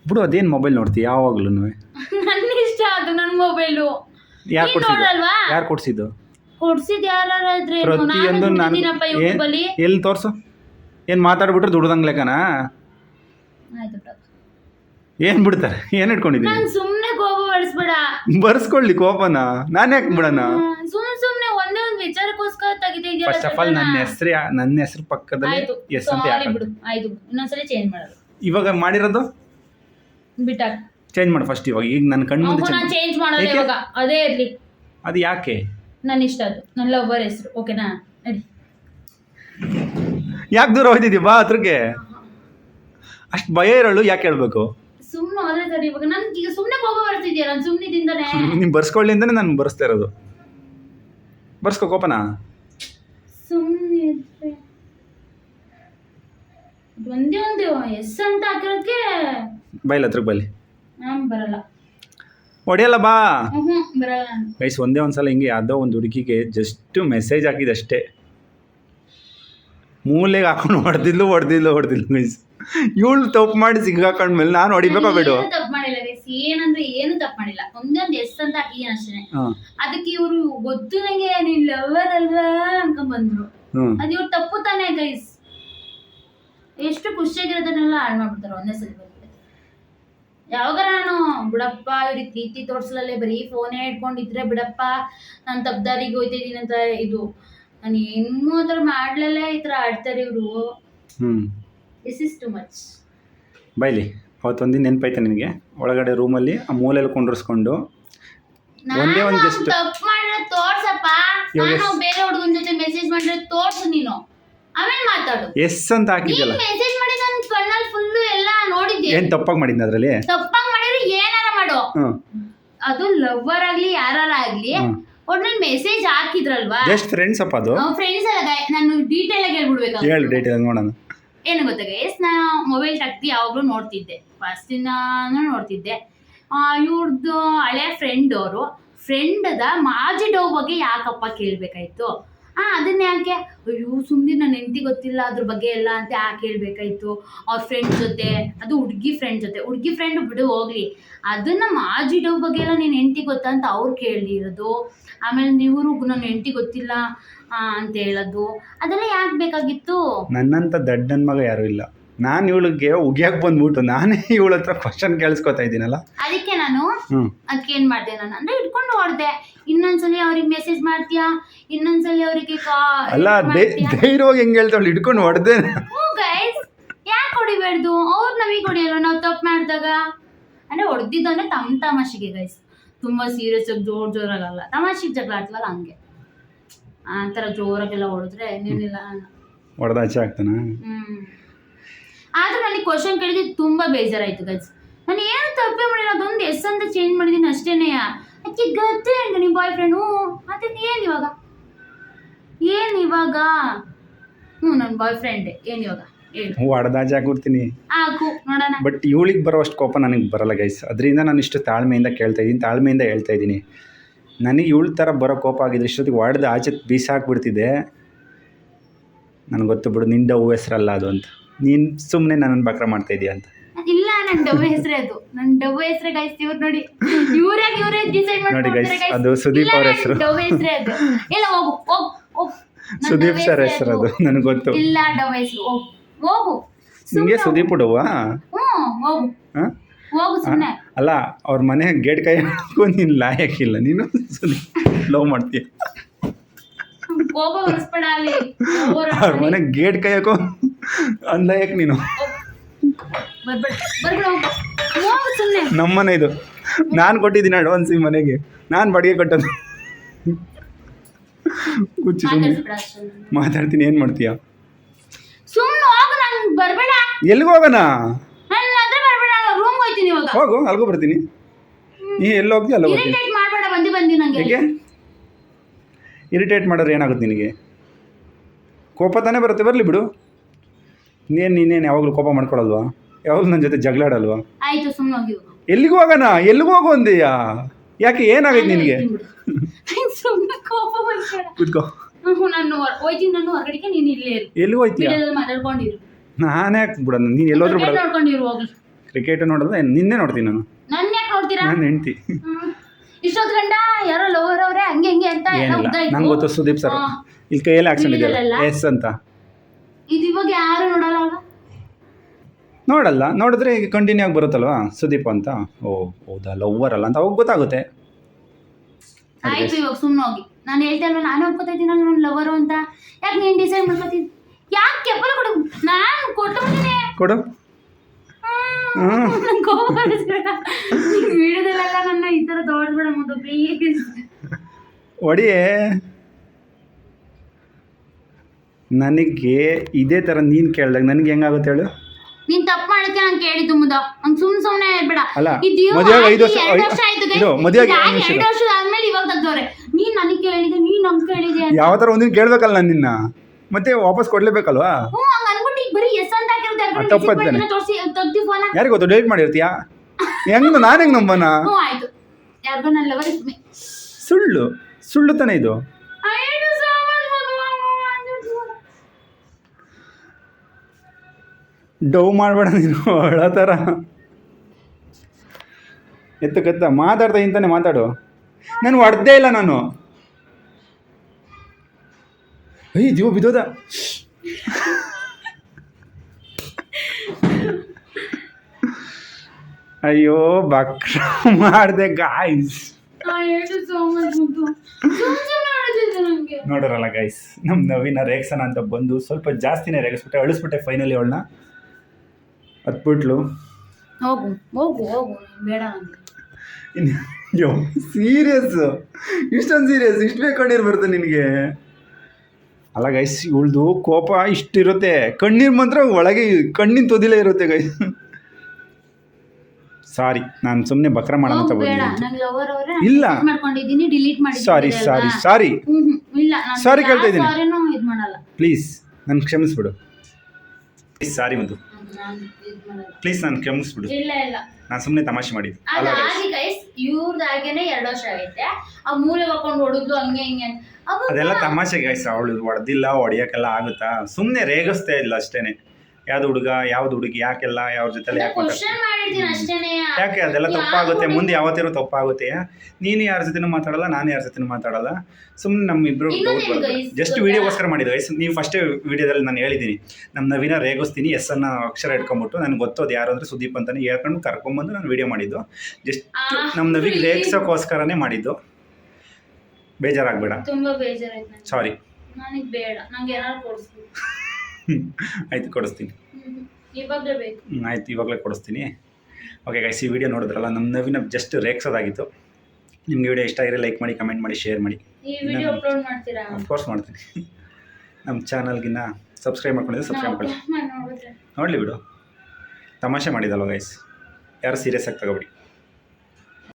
[SPEAKER 2] ಬಿಡು. ಅದೇನು ಮೊಬೈಲ್ ನೋಡ್ತೀಯ ಯಾವಾಗ್ಲೂ
[SPEAKER 1] ನನ್ನ ಇಷ್ಟ ಅದು ನನ್ನ ಮೊಬೈಲು
[SPEAKER 2] ಯಾರು ಕೊಡ್ಸಿದ್ದು?
[SPEAKER 1] ನೋಡಲ್ವಾ?
[SPEAKER 2] ಯಾರು ಕೊಡ್ಸಿದ್ದು?
[SPEAKER 1] ಕೊಡ್ಸಿದ್ ಯಾರಾದ್ರೆ
[SPEAKER 2] ಪ್ರತಿಯೊಂದು ನಾನು
[SPEAKER 1] ಯೂಟ್ಯೂಬಲ್ಲಿ
[SPEAKER 2] ಎಲ್ಲಿ ತೋರಿಸು? ಏನು ಮಾತಾಡ್ಬಿಟ್ರೆ ದುಡ್ದಂಗೆ ಲೆಕ್ಕನಾ?
[SPEAKER 1] ಆಯ್ತು
[SPEAKER 2] ಏನು ಬಿಡ್ತಾರೆ? ಏನು ಇಟ್ಕೊಂಡಿದ್ದೀನಿ
[SPEAKER 1] ಸುಮ್ಮನೆ ಕೋಪ ಬಡಿಸ್ಬೇಡ.
[SPEAKER 2] ಬರ್ಸ್ಕೊಳ್ಳಿ ಕೋಪನ. ನಾನು ಯಾಕೆ ಬಿಡೋಣ
[SPEAKER 1] ಸುಮ್ ಸುಮ್ನೆ ಒಂದೇ ಒಂದ್ ವಿಚಾರಕ್ಕೋಸ್ಕರ ತೆಗಿತಿದ್ಯಲ್ಲ
[SPEAKER 2] ಫಸ್ಟ್ ಆಫ್ ಆಲ್ ನನ್ನ ಹೆಸರು ನನ್ನ ಹೆಸರು ಪಕ್ಕದಲ್ಲಿ ಎಸ್ ಅಂತ
[SPEAKER 1] ಹಾಕೋ
[SPEAKER 2] ಯಾಕೆ
[SPEAKER 1] ಬಿಡು ಆಯ್ತು. ಬಿಡು. ಚೇಂಜ್ ಮಾಡೋದು.
[SPEAKER 2] ಇವಾಗ ಮಾಡಿರೋದು?
[SPEAKER 1] ಬಿಟ್ಟಾಕ
[SPEAKER 2] ಚೇಂಜ್ ಮಾಡು ಫಸ್ಟ್ ಇವಾಗ. ಈಗ ನನ್ನ ಕಣ್ಣು ಮುಂದೆ
[SPEAKER 1] ನಾನು ಚೇಂಜ್ ಮಾಡೋದು? ಇವಾಗ. ಅದೇ ಇರಲಿ.
[SPEAKER 2] ಅದು ಯಾಕೆ?
[SPEAKER 1] ನನ್ನ ಇಷ್ಟ ಅದು. ನನ್ನ ಲವರ್ ಹೆಸರು. ಓಕೆನಾ ನಡಿ.
[SPEAKER 2] ಯಾಕೆ ದೂರ ಹೋಯ್ತಿದ್ದಿ? ಬಾ ಹತ್ರಕ್ಕೆ. ಅಷ್ಟು ಭಯ ಇರೋಳು ಯಾಕೆ ಹೇಳ್ಬೇಕು?
[SPEAKER 1] ಸುಮ್ಮನೆ ಆದರೆ ಸರಿ. ಇವಾಗ ನನ್ಗೆ ಈಗ ಸುಮ್ಮನೆ ಕೋಪ ಬರ್ತಿದ್ಯಾ? ನಾನು ಸುಮ್ಮನಿದಿಂದನೇ
[SPEAKER 2] ನೀನು ಬರ್ಸ್ಕೊಳ್ಳಿ ಅಂತಾನೆ ನಾನು ಬರ್ಸ್ತಾ ಇರೋದು. ಬರ್ಸ್ಕೋ ಕೋಪನ
[SPEAKER 1] ಸುಮ್ನೆ ಇದ್ರೆ ಒಂದೇ ಒಂದು ಎಸ್ ಅಂತ ಹಾಕಿರೋದಕ್ಕೆ
[SPEAKER 2] ಬೈಲ್ ಹತ್ರಕ್ಕೆ ಬೈಲಿ
[SPEAKER 1] ನಾನು ಬರಲ್ಲ.
[SPEAKER 2] ಹೊಡೆಯಲ್ಲ ಬಾ.
[SPEAKER 1] ಹ್ಞೂ ಬರಲ್ಲ. ನಾನು
[SPEAKER 2] ಗೈಸ್ ಒಂದೇ ಒಂದ್ಸಲ ಹಿಂಗೆ ಯಾವುದೋ ಒಂದು ಹುಡುಗಿಗೆ ಜಸ್ಟ್ ಮೆಸೇಜ್ ಹಾಕಿದೆ ಅಷ್ಟೇ. ಮೂಲೆಗೆ ಹಾಕೊಂಡು ಹೊಡೆದಿಲ್ಲ ಹೊಡೆದಿಲ್ಲ ಹೊಡೆದಿಲ್ಲ ಗೈಸ್. ಇವಳು ತಪ್ಪು ಮಾಡಿ ಸಿಗ್ಗಾಕೊಂಡ್ಮೇಲೆ ನಾನು ಹೊಡಿಬೇಕಾ ಬಿಡು.
[SPEAKER 1] ಏನು ತಪ್ಪು ಮಾಡಿಲ್ಲ ಗೈಸ್ ಏನಂದ್ರೆ ಏನು ತಪ್ಪು ಮಾಡಿಲ್ಲ. ಒಂದೊಂದು ಎಸ್ ಅಂತ ಹಾಕಿದ್ದೀನಿ ಅಷ್ಟೇ.
[SPEAKER 2] ಹಾಂ.
[SPEAKER 1] ಅದಕ್ಕೆ ಇವರು ಗೊತ್ತು ನಂಗೆ ನೀನ್ ಲವರ್ ಅಲ್ವಾ ಅನ್ಕೊಂಡ್ ಬಂದ್ರು.
[SPEAKER 2] ಹ್ಞೂ
[SPEAKER 1] ಅದು ಇವ್ರು ತಪ್ಪು ತಾನೇ ಗೈಸ್. ಎಷ್ಟು ಖುಷಿಯಾಗಿರೋದನ್ನೆಲ್ಲ ಹಾಳು ಮಾಡ್ಬಿಡ್ತಾರೆ ಒಂದೇ ಸಲ ಬಂದ್ಬಿಟ್ಟು ಯಾವಾಗ ನಾನು ಬಿಡಪ್ಪ ಇವ್ರಿಗೆ ಪ್ರೀತಿ ತೋರಿಸಲಲ್ಲೇ ಬರೀ ಫೋನೇ ಇಟ್ಕೊಂಡಿದ್ರೆ ಬಿಡಪ್ಪ ನಾನು ತಪ್ಪದಾರಿಗೆ ಹೋಯ್ತಿದ್ದೀನಿ ಅಂತ ಇದು. ನಾನು ಆ ಥರ ಮಾಡ್ಲಲ್ಲ ಈ ಥರ ಆಡ್ತಾರೆ ಇವರು.
[SPEAKER 2] ಹ್ಞೂ
[SPEAKER 1] ದಿಸ್ ಇಸ್ ಟು ಮಚ್
[SPEAKER 2] ಬೈಲಿ ಅವತ್ತೊಂದಿನ ನೆನಪೈತೆ ನಿನಗೆ? ಒಳಗಡೆ ರೂಮಲ್ಲಿ ಆ ಮೂಲೆಯಲ್ಲಿ ಕುಂಡ್ರಿಸ್ಕೊಂಡು ಒಂದೇ ಒಂದು
[SPEAKER 1] ನಾನು
[SPEAKER 2] just-
[SPEAKER 1] ತಪ್ಪು ತೋರ್ಸಪ್ಪ.
[SPEAKER 2] ಇವಾಗ
[SPEAKER 1] ನಾನು ಬೇರೆ ಹುಡುಗನ ಜೊತೆ ಮೆಸೇಜ್ ಮಾಡಿದ್ರೆ ತೋರ್ಸು ನೀನು. ಆಮೇಲೆ ಮಾತಾಡು.
[SPEAKER 2] ಎಸ್ ಅಂತ
[SPEAKER 1] ನೀನ್
[SPEAKER 2] ಹಾಕಿದ್ಯಲ್ಲ
[SPEAKER 1] ಮೆಸೇಜ್ ಮಾಡಿ ನನ್ನ ಕಣ್ಣಲ್ಲಿ ಫುಲ್ಲು ಎಲ್ಲ ನೋಡಿದ್ದೆ
[SPEAKER 2] ಏನು ತಪ್ಪಾಗಿ ಮಾಡಿದ್ನ ಅದರಲ್ಲಿ
[SPEAKER 1] ತಪ್ಪಾಗಿ ಮಾಡಿದ್ರೆ ಏನಾರ ಮಾಡು. ಅದು ಲವ್ವರ್ ಆಗ್ಲಿ ಯಾರಾರ ಆಗ್ಲಿ
[SPEAKER 2] ಹ್ಮ್.
[SPEAKER 1] ಒಟ್ನಲ್ಲಿ ಮೆಸೇಜ್ ಹಾಕಿದ್ರಲ್ವಾ?
[SPEAKER 2] ಜಸ್ಟ್ ಫ್ರೆಂಡ್ಸ್ ಅಪ್ಪ ಅದು.
[SPEAKER 1] ಫ್ರೆಂಡ್ಸ್ ಅಲ್ಲ guy- ನಾನು ಡೀಟೇಲ್ ಆಗಿ ಹೇಳ್ಬಿಡ್ಬೇಕು?
[SPEAKER 2] ಹೇಳು ಡೇಟ್ ನೋಡೋಣ.
[SPEAKER 1] ಏನು ಗೊತ್ತಾ ಎಸ್ ನಾ ಮೊಬೈಲ್ ತೆಗ್ದು ಯಾವಾಗಲೂ ನೋಡ್ತಿದ್ದೆ. ಫಸ್ಟ್ ನಾನು ನೋಡ್ತಿದ್ದೆ. ಇವ್ರದ್ದು ಹಳೆ ಫ್ರೆಂಡ್ ಅವರು. ಅದ ಮಾಜಿ ಡವ್ ಬಗ್ಗೆ ಯಾಕಪ್ಪ ಕೇಳಬೇಕಾಯ್ತು? ಹಾಂ ಅದನ್ನ ಯಾಕೆ? ಅಯ್ಯೋ ಸುಮ್ಮನೆ ನನ್ನ ಹೆಂಡತಿ ಗೊತ್ತಿಲ್ಲ ಅದ್ರ ಬಗ್ಗೆ ಎಲ್ಲ ಅಂತ ಯಾಕೆ ಹೇಳ್ಬೇಕಾಯ್ತು? ಅವ್ರ ಫ್ರೆಂಡ್ ಜೊತೆ ಅದು ಹುಡುಗಿ ಫ್ರೆಂಡ್ ಜೊತೆ. ಹುಡುಗಿ ಫ್ರೆಂಡ್ ಬಿಡು ಹೋಗ್ಲಿ. ಅದನ್ನ ಮಾಜಿ ಡವ್ ಬಗ್ಗೆ ಎಲ್ಲ ನೀನು ಹೆಂಡತಿ ಗೊತ್ತಾ ಅಂತ ಅವ್ರು ಕೇಳಿರೋದು ಆಮೇಲೆ ಇವರು ನನ್ನ ಹೆಂಡತಿ ಗೊತ್ತಿಲ್ಲ ಅಂತ ಹೇಳೋದು. ಅದೆಲ್ಲ ಯಾಕೆ ಬೇಕಾಗಿತ್ತು?
[SPEAKER 2] ನನ್ನಂತ ದಡ್ಡನ ಮಗ ಯಾರು ಇಲ್ಲ. ನಾನು ಇವಳಿಗೆ ಉಗಿಯಕ್ಕೆ ಬಂದ್ಬಿಟ್ಟು ನಾನೇ ಇವಳ ಹತ್ರ ಕ್ವಶನ್ ಕೇಳಿಸ್ಕೊತಾ ಇದ್ದೀನಲ್ಲ?
[SPEAKER 1] ಅದಕ್ಕೆ ನಾನು
[SPEAKER 2] ಹ್ಞೂ
[SPEAKER 1] ಅದಕ್ಕೆ ಏನು ಮಾಡಿದೆ ನಾನು? ಅಂದರೆ ಇಟ್ಕೊಂಡು ಹೊಡೆದೆ ಇನ್ನೊಂದ್ಸಲಿ ಅವ್ರಿಗೆ ಮೆಸೇಜ್ ಮಾಡ್ತೀಯಾ? ಇನ್ನೊಂದ್ಸಲಿ ಅವರಿಗೆ
[SPEAKER 2] ಅಲ್ಲ ಧೈರ್ಯವಾಗಿ ಹೆಂಗೆ ಹೇಳ್ತಾವಳು? ಹಿಡ್ಕೊಂಡು ಹೊಡೆದೆ
[SPEAKER 1] ಹ್ಞೂ ಗೈಸ್ ಯಾಕೆ ಹೊಡಿಬಾರ್ದು ಅವ್ರು ನಮಗೆ ಹೊಡಿಯಲ್ಲ ನಾವು ತಪ್ಪು ಮಾಡಿದಾಗ? ಅಂದ್ರೆ ಹೊಡೆದಿದ್ದು ಅಂದ್ರೆ ತಮ್ಮ ತಮಾಷೆಗೆ ಗೈಸ್ ತುಂಬಾ ಸೀರಿಯಸ್ ಆಗಿ ಜೋರ್ ಜೋರಾಗಲ್ಲ. ತಮಾಷೆಗೆ ಜಗಳ ಆಡ್ತಲ್ಲ ಹಂಗೆ. ಆ ಥರ ಜೋರಾಗೆಲ್ಲ ಹೊಡೆದ್ರೆ ಏನಿಲ್ಲ.
[SPEAKER 2] ಹೊಡೆದಾಚೆ ಆಗ್ತಾನ
[SPEAKER 1] ಹ್ಮ್. ಆದ್ರೆ ನನಗೆ ಕ್ವಶನ್ ಕೇಳಿದ್ರೆ ತುಂಬಾ ಬೇಜಾರಾಯ್ತು ಗೈಸ್ ನಾನು ಏನು ತಪ್ಪೇ ಮಾಡಿಲ್ಲ. ಅದೊಂದು ಎಸ್ ಅಂತ ಚೇಂಜ್ ಮಾಡಿದ್ದೀನಿ ಅಷ್ಟೇನೆ. ಅದಕ್ಕೆ ಗೊತ್ತೇ ಇಲ್ಲ ನಿಮ್ಮ ಬಾಯ್ ಫ್ರೆಂಡ್ ಮತ್ತೆ ಏನು ಇವಾಗ? ಏನು ಇವಾಗ? ಹ್ಞೂ ನನ್ನ ಬಾಯ್ ಫ್ರೆಂಡ್ ಏನು ಇವಾಗ?
[SPEAKER 2] ಹ್ಞೂ ಆಚೆ ಹಾಕ್ಬಿಡ್ತೀನಿ
[SPEAKER 1] ಹಾಕು ನೋಡೋಣ.
[SPEAKER 2] ಬಟ್ ಇವಳಿಗೆ ಬರೋಷ್ಟು ಕೋಪ ನನಗೆ ಬರಲ್ಲ ಗೈಸ್ ಅದರಿಂದ ನಾನು ಇಷ್ಟು ತಾಳ್ಮೆಯಿಂದ ಕೇಳ್ತಾ ಇದ್ದೀನಿ ತಾಳ್ಮೆಯಿಂದ ಹೇಳ್ತಾ ಇದ್ದೀನಿ. ನನಗೆ ಇವಳ ಥರ ಬರೋ ಕೋಪ ಆಗಿದ್ರೆ ಇಷ್ಟೊತ್ತಿಗೆ ಒಡೆದ ಆಚೆ ಬೀಸಾಕ್ಬಿಡ್ತಿದ್ದೆ. ನನಗೆ ಗೊತ್ತು ಬಿಡು ನಿಂದ ಹೂ ಹೆಸ್ರಲ್ಲ ಅದು ಅಂತ. ನೀನು ಸುಮ್ಮನೆ ನನ್ನನ್ನು ಬಕ್ರ ಮಾಡ್ತಾ ಇದೀಯ ಅಂತ.
[SPEAKER 1] ನನ್ನ ಡಬ್ಬ ಹೆಸರೇ ಅದು. ನನ್ನ ಡಬ್ಬ ಹೆಸರೇ ಗೈಸ್ ಇವ್ರು ನೋಡಿ. ಇವ್ರಾಗ ಇವರೇ ಡಿಸೈಡ್
[SPEAKER 2] ನೋಡಿ guys, ಅದು ಸುದೀಪ್ ಅವ್ರ ಹೆಸ್ರು.
[SPEAKER 1] ಡಬ್ಬ ಹೆಸರೇ ಅದು. ಇಲ್ಲ ಹೋಗು ಹೋಗು ಹೋಗು.
[SPEAKER 2] ಸುದೀಪ್ ಸರ್
[SPEAKER 1] ಹೆಸರು
[SPEAKER 2] ಅದು. ನನಗೆ ಗೊತ್ತು.
[SPEAKER 1] ಇಲ್ಲ ಡಬ್ಬ ಹೆಸರು ಹೋಗು. ಹೋಗು.
[SPEAKER 2] ನಿಮಗೆ ಸುದೀಪ್ ಹುಡುವಾ
[SPEAKER 1] ಹೋಗು.
[SPEAKER 2] ಹಾಂ?
[SPEAKER 1] ಹೋಗು ಸುಮ್ಮನೆ
[SPEAKER 2] ಅಲ್ಲ ಅವ್ರ ಮನೆ ಗೇಟ್ ಕೈ ಹಾಕೋ ನೀನು ಲಾಯಕ್ಕಿಲ್ಲ ನೀನು ಲವ್ ಮಾಡ್ತೀಯ?
[SPEAKER 1] ಹೋಗೋ ಹೊರಸ್ಬೇಡ ಅಲ್ಲಿ ಹೋಗೋರು
[SPEAKER 2] ಅವ್ರ ಮನೆ ಗೇಟ್ ಕೈ ಹಾಕೋ ಅನ್ಲಾಯಕ್ ನೀನು. ನಮ್ಮನೆ ಇದು. ನಾನು ಕೊಟ್ಟಿದ್ದೀನಿ ಅಡ್ವಾನ್ಸ್ ಈ ಮನೆಗೆ. ನಾನು ಬಾಡಿಗೆ ಕಟ್ಟೋದು. ಕುಚ್ಚು ಸುಮ್ಮನೆ ಮಾತಾಡ್ತೀನಿ ಏನು ಮಾಡ್ತೀಯ? ಎಲ್ಲಿಗೆ ಹೋಗೋಣ? ಹೋಗು ಅಲ್ಗೂ ಬರ್ತೀನಿ. ನೀ ಎಲ್ಲಿ ಹೋಗ್ತೀಯ ಅಲ್ಲ ಬರ್ತೀನಿ
[SPEAKER 1] ಇರಿಟೇಟ್
[SPEAKER 2] ಹೇಗೆ ಮಾಡಿದ್ರೆ ಏನಾಗುತ್ತೆ ನಿನಗೆ? ಕೋಪ ತಾನೇ ಬರುತ್ತೆ ಬರಲಿ ಬಿಡು. ನೀನು ನೀನೇನು ಯಾವಾಗಲೂ ಕೋಪ ಮಾಡ್ಕೊಳಲ್ವಾ? ಯಾವಾಗಲೂ ನನ್ನ ಜೊತೆ ಜಗಳಾಡಲ್ವಾ
[SPEAKER 1] ಆಯ್ತು ಸುಮ್ಮನೆ ಹೋಗಿ.
[SPEAKER 2] ಎಲ್ಲಿಗೆ ಹೋಗೋಣ? ಎಲ್ಲಿಗೂ ಹೋಗು ಅಂದೆಯಾ? ಯಾಕೆ ಏನಾಗೈತೆ ನಿನಗೆ?
[SPEAKER 1] ಸುಮ್ಮನೆ ಕೋಪ ಬಂದ್ಬೇಡ
[SPEAKER 2] ಕೂತ್ಕೋ.
[SPEAKER 1] ಹ್ಞೂ ನಾನು ಹೊರ- ಹೋಯ್ತೀನಿ ನಾನು ಹೊರಗಡೆಗೆ ನೀನು ಇಲ್ಲೇ ಇರು.
[SPEAKER 2] ಎಲ್ಲಿಗೆ ಹೋಯ್ತೀಯ?
[SPEAKER 1] ವಿಡಿಯೋದಲ್ಲಿ ಮಾತಾಡ್ಕೊಂಡಿರು.
[SPEAKER 2] ನಾನೇ ಯಾಕೆ ಬಿಡೋದು ನೀನು ಎಲ್ಲೋದ್ರೂ
[SPEAKER 1] ಕ್ರಿಕೆಟ್
[SPEAKER 2] ಬಿಡೋದು
[SPEAKER 1] ನೋಡ್ಕೊಂಡಿರು ಹೋಗ್ಲಿ.
[SPEAKER 2] ಕ್ರಿಕೆಟ್ ನೋಡೋದು ನಿನ್ನೆ ನೋಡ್ತೀನಿ ನಾನು.
[SPEAKER 1] ನನ್ನ ಯಾಕೆ ನೋಡ್ತೀರಾ?
[SPEAKER 2] ನಾನು ಹೆಂಡ್ತಿ.
[SPEAKER 1] ಹ್ಮ್. ಇಷ್ಟೊತ್ತು ಗಂಟ ಯಾರೋ ಲವರ್ ಅವ್ರೆ ಹಂಗೆ ಹಿಂಗೆ ಅಂತ ಎಲ್ಲ
[SPEAKER 2] ಏನಿಲ್ಲ.
[SPEAKER 1] ಉದ್ದ
[SPEAKER 2] ನಂಗೆ ಗೊತ್ತು ಸುದೀಪ್ ಸರ್.
[SPEAKER 1] ಹಾ.
[SPEAKER 2] ಇಲ್ಲಿ ಕೈಯಲ್ಲಿ ಆಕ್ಸಿಡೆಂಟ್ ಇದೆಯಲ್ಲ? ಎಸ್ ಅಂತ.
[SPEAKER 1] ಇದು ಇವಾಗ ಯಾರು ನೋಡಲ್ಲ?
[SPEAKER 2] ನೋಡಲ್ಲ ನೋಡಿದ್ರೆ ಈಗ ಕಂಟಿನ್ಯೂ ಆಗಿ ಬರುತ್ತಲ್ವಾ ಸುದೀಪ್ ಅಂತ? ಓ ಹೌದಾ ಲವ್ವರ್ ಅಲ್ಲ ಅಂತ ಅವಾಗ ಗೊತ್ತಾಗುತ್ತೆ.
[SPEAKER 1] ಆಯ್ತು ಇವಾಗ ಸುಮ್ಮನೆ ಹೋಗಿ. ನಾನು ಹೇಳ್ತಾ ಇಲ್ವಾ ನಾನು ಒಪ್ಕೋತಾ ಇದ್ದೀನಿ ನನ್ನ ಲವರು ಅಂತ? ಯಾಕೆ ನೀನು ಡಿಸೈಡ್ ಮಾಡ್ಕೊತೀನಿ ಯಾಕೆ ಕೆಪ್ಪಲ ಕೊಡು? ನಾನು ಕೊಟ್ಟು ಬಂದಿನಿ
[SPEAKER 2] ಕೊಡು.
[SPEAKER 1] ವಿಡಿಯೋದಲ್ಲೆಲ್ಲ ನನ್ನ ಈ ಥರ ತೋರಿಸ್ಬೇಡ ಮೊದಲು ಪ್ಲೀಸ್
[SPEAKER 2] ಒಡಿಯೇ ನನಗೆ ಇದೇ ಥರ ನೀನು ಕೇಳ್ದಾಗ ನನಗೆ ಹೆಂಗಾಗುತ್ತೆ ಹೇಳು?
[SPEAKER 1] ನೀನ್ ಕೇಳಿದ್ದು ಮುದ. ಹಂಗ್ ಸುಮ್ ಸುಮ್ನೆ ಹೇಳ್ಬೇಡ ಇದು
[SPEAKER 2] ಐದು ವರ್ಷ-
[SPEAKER 1] ವರ್ಷ ಆಯ್ತು guys.
[SPEAKER 2] ಇದು ಮದ್ವೆಯಾಗಿ
[SPEAKER 1] ಇದು
[SPEAKER 2] ವರ್ಷ
[SPEAKER 1] ಎರಡು ವರ್ಷ ಆದ್ಮೇಲೆ ಇವಾಗ ತಗ್ದವ್ರೆ. ನೀನ್ ನನಗೆ ಕೇಳಿದೆ ನೀನ್ ಕೇಳಿದೆ
[SPEAKER 2] ಯಾವ ಥರ ಒಂದಿನ ಕೇಳಬೇಕಲ್ಲ ನಾನು ನಿನ್ನ. ಮತ್ತೆ ವಾಪಸ್ ಕೊಡ್ಲೇಬೇಕಲ್ವಾ?
[SPEAKER 1] ಹ್ಞೂ ಹಂಗ ಅನ್ಬಿಟ್ಟು ಈಗ ಬರೀ ಎಸ್ ಅಂತ ಹಾಕಿರುತ್ತೆ
[SPEAKER 2] ಅದು ತಪ್ಪೈತೆ.
[SPEAKER 1] ತೋರಿಸಿ ತೆಗ್ದಿ ಫೋನ
[SPEAKER 2] ಯಾರಿಗೆ ಗೊತ್ತು? ಡೇಟ್ ಮಾಡಿರ್ತೀಯಾ? ಹೆಂಗ್ ನಾನು ಹೆಂಗ್ ನಂಬನ?
[SPEAKER 1] ಹ್ಞೂ ಆಯ್ತು. ಯಾರಿಗೋ ನನ್ನ ಲವರ್
[SPEAKER 2] ಸುಳ್ಳು ಸುಳ್ಳು. ತಾನೇ ಇದು
[SPEAKER 1] ಆಯ್ತು ಸಾಮಾನ್ ಮದುವೆ
[SPEAKER 2] ಡವ್ ಮಾಡಬೇಡ ನೀನು ಅಳೋ ಥರ ಎತ್ತು ಕತ್ತ ಮಾತಾಡ್ತಾ ಇಂತಾನೆ ಮಾತಾಡು. ನಾನು ಹೊಡೆದೇ ಇಲ್ಲ ನಾನು. ಅಯ್ಯ ಜೀವ ಬಿದ್ದೋದ. ಅಯ್ಯೋ ಬಕ್ರ ಮಾಡಿದೆ ಗಾಯ್ಸ್ ನೋಡೋರಲ್ಲ ಗೈಸ್ ನಮ್ಮ ನವೀನ ರೇಗ್ಸನ ಅಂತ ಬಂದು ಸ್ವಲ್ಪ ಜಾಸ್ತಿನೇ ರೇಗಿಸ್ಬಿಟ್ಟೆ ಅಳಿಸ್ಬಿಟ್ಟೆ ಫೈನಲಿ ಅವಳನ್ನ. ಹತ್ಬಿಟ್ಲು
[SPEAKER 1] ಹೋಗು ಹೋಗು ಹೋಗು ಬೇಡ ಅಯ್ಯೋ
[SPEAKER 2] ಇನ್ನು ಯೋ ಸೀರಿಯಸ್ ಇಷ್ಟೊಂದು ಸೀರಿಯಸ್ ಇಷ್ಟು ಕಣ್ಣೀರು ಬರುತ್ತೆ ನಿನಗೆ? ಅಲ್ಲ ಗೈಸ್ ಇವಳ್ದು ಕೋಪ ಇಷ್ಟಿರುತ್ತೆ. ಕಣ್ಣೀರು ಮಾತ್ರ ಒಳಗೆ ಕಣ್ಣಿನ ತೊದಿಲೇ ಇರುತ್ತೆ ಗೈಸ್ ಸಾರಿ ನಾನು ಸುಮ್ಮನೆ ಬಕ್ರ ಮಾಡೋಣ ಅಂತ
[SPEAKER 1] ಹೋಗು, ಬೇಡ.
[SPEAKER 2] ಬಂದಿದ್ದೀನಿ
[SPEAKER 1] ಲವರ್ ಅವರೇ
[SPEAKER 2] ಇಲ್ಲ.
[SPEAKER 1] ಮಾಡ್ಕೊಂಡಿದ್ದೀನಿ ಡಿಲೀಟ್ ಮಾಡಿ
[SPEAKER 2] ಸಾರಿ ಸಾರಿ ಸಾರಿ
[SPEAKER 1] ಇಲ್ಲ ನಾನು
[SPEAKER 2] Sorry ಕೇಳ್ತಾ ಇದ್ದೀನಿ.
[SPEAKER 1] ಇದು ಮಾಡಲ್ಲ.
[SPEAKER 2] ಪ್ಲೀಸ್ ನನ್ನ ಕ್ಷಮಿಸ್ಬಿಡು. ಸಾರಿ ಮಧು. ಪ್ಲೀಸ್ ನಾನು ಕ್ಷಮಿಸ್ಬಿಡು.
[SPEAKER 1] ಇಲ್ಲ ಇಲ್ಲ.
[SPEAKER 2] ನಾನು ಸುಮ್ಮನೆ ತಮಾಷೆ ಮಾಡಿದ್ದು. ಅಲ್ಲ guys.
[SPEAKER 1] ಅದಾಗಿ ಗೈಸ್ ಇವ್ರದಾಗೇನೆ ಎರಡು ವರ್ಷ ಆಗೈತೆ. ಆ ಮೂಲೆ ಹಾಕೊಂಡು ಹೊಡೆದು ಹಂಗೆ ಹಿಂಗೆ ಅಂತ. ಅವಾಗ
[SPEAKER 2] ಅದೆಲ್ಲ ತಮಾಷೆ ಗೈಸ್ ಅವಳು ಹೊಡೆದಿಲ್ಲ ಹೊಡಿಯೋಕ್ಕೆಲ್ಲ ಆಗುತ್ತಾ? ಸುಮ್ಮನೆ ರೇಗಿಸ್ತಾ ಇಲ್ಲ ಅಷ್ಟೇನೆ. ಯಾವ್ದು ಹುಡುಗ ಯಾವ್ದು ಹುಡುಗಿ ಯಾಕೆಲ್ಲ ಯಾವ್ರ ಜೊತೆಲಿ ಯಾಕೆ ಯಾಕೆ ಅದೆಲ್ಲ ತಪ್ಪಾಗುತ್ತೆ? ಮುಂದೆ ಯಾವತ್ತಿರೋ ತಪ್ಪಾಗುತ್ತೆ. ನೀನು ಯಾರ ಜೊತೆನೂ ಮಾತಾಡಲ್ಲ ನಾನು ಯಾರ ಜೊತೆನೂ ಮಾತಾಡಲ್ಲ. ಸುಮ್ಮನೆ ನಮ್ಮ
[SPEAKER 1] ಇಬ್ಬರು ಡೌಟ್
[SPEAKER 2] ಬರುತ್ತೆ.
[SPEAKER 1] ಜಸ್ಟ್?
[SPEAKER 2] ವಿಡಿಯೋಗೋಸ್ಕರ ಮಾಡಿದ್ದು. ಎಸ್ ನೀವು ಫಸ್ಟೇ ವಿಡಿಯೋದಲ್ಲಿ ನಾನು ಹೇಳಿದ್ದೀನಿ. ನಮ್ಮ ನವೀನ ರೇಗಿಸ್ತೀನಿ ಎಸ್ ಅನ್ನ ಅಕ್ಷರ ಇಟ್ಕೊಂಬಿಟ್ಟು ನನಗೆ ಗೊತ್ತೋದು ಯಾರು ಅಂದರೆ ಸುದೀಪ್ ಅಂತಲೇ ಹೇಳ್ಕೊಂಡು ಕರ್ಕೊಂಬಂದು ನಾನು ವಿಡಿಯೋ ಮಾಡಿದ್ದು. ಜಸ್ಟ್ ನಮ್ಮ ನವಿಗೆ ರೇಗಿಸೋಕ್ಕೋಸ್ಕರನೇ ಮಾಡಿದ್ದು. ಬೇಜಾರಾಗಬೇಡ.
[SPEAKER 1] ತುಂಬಾ ಬೇಜಾರಾಯ್ತು
[SPEAKER 2] ಸಾರಿ
[SPEAKER 1] ನನಗೆ ಬೇಡ. ನಂಗೆ ಏನಾದ್ರು ಕೊಡಿಸ್ಬೇಕು
[SPEAKER 2] ಆಯ್ತು ಕೊಡಿಸ್ತೀನಿ. ಆಯ್ತು ಇವಾಗಲೇ ಕೊಡಿಸ್ತೀನಿ. ಓಕೆ ಗೈಸ್ ಈ ವಿಡಿಯೋ ನೋಡಿದ್ರಲ್ಲ ನಮ್ಮ ನವೀನ ಜಸ್ಟ್ ರೇಕ್ಸೋದಾಗಿತ್ತು ನಿಮಗೆ ವಿಡಿಯೋ ಇಷ್ಟ ಆಗಿರೋ ಲೈಕ್ ಮಾಡಿ ಕಮೆಂಟ್ ಮಾಡಿ ಶೇರ್ ಮಾಡಿ.
[SPEAKER 1] ಈ ವಿಡಿಯೋ ಅಪ್ಲೋಡ್ ಮಾಡ್ತೀರಾ?
[SPEAKER 2] ಕೋರ್ಸ್ ಮಾಡ್ತೀನಿ. ನಮ್ಮ ಚಾನಲ್ಗಿನ್ನ ಸಬ್ಸ್ಕ್ರೈಬ್ ಮಾಡ್ಕೊಂಡಿದ್ದೆ ಸಬ್ಸ್ಕ್ರೈಬ್ ಮಾಡ್ಕೊಳ್ಳಿ. ನೋಡಲಿ ಬಿಡು. ತಮಾಷೆ ಮಾಡಿದಲ್ವ ಗೈಸ್ ಯಾರು ಸೀರಿಯಸ್ ಆಗಿ ತಗೋಬಿಡಿ.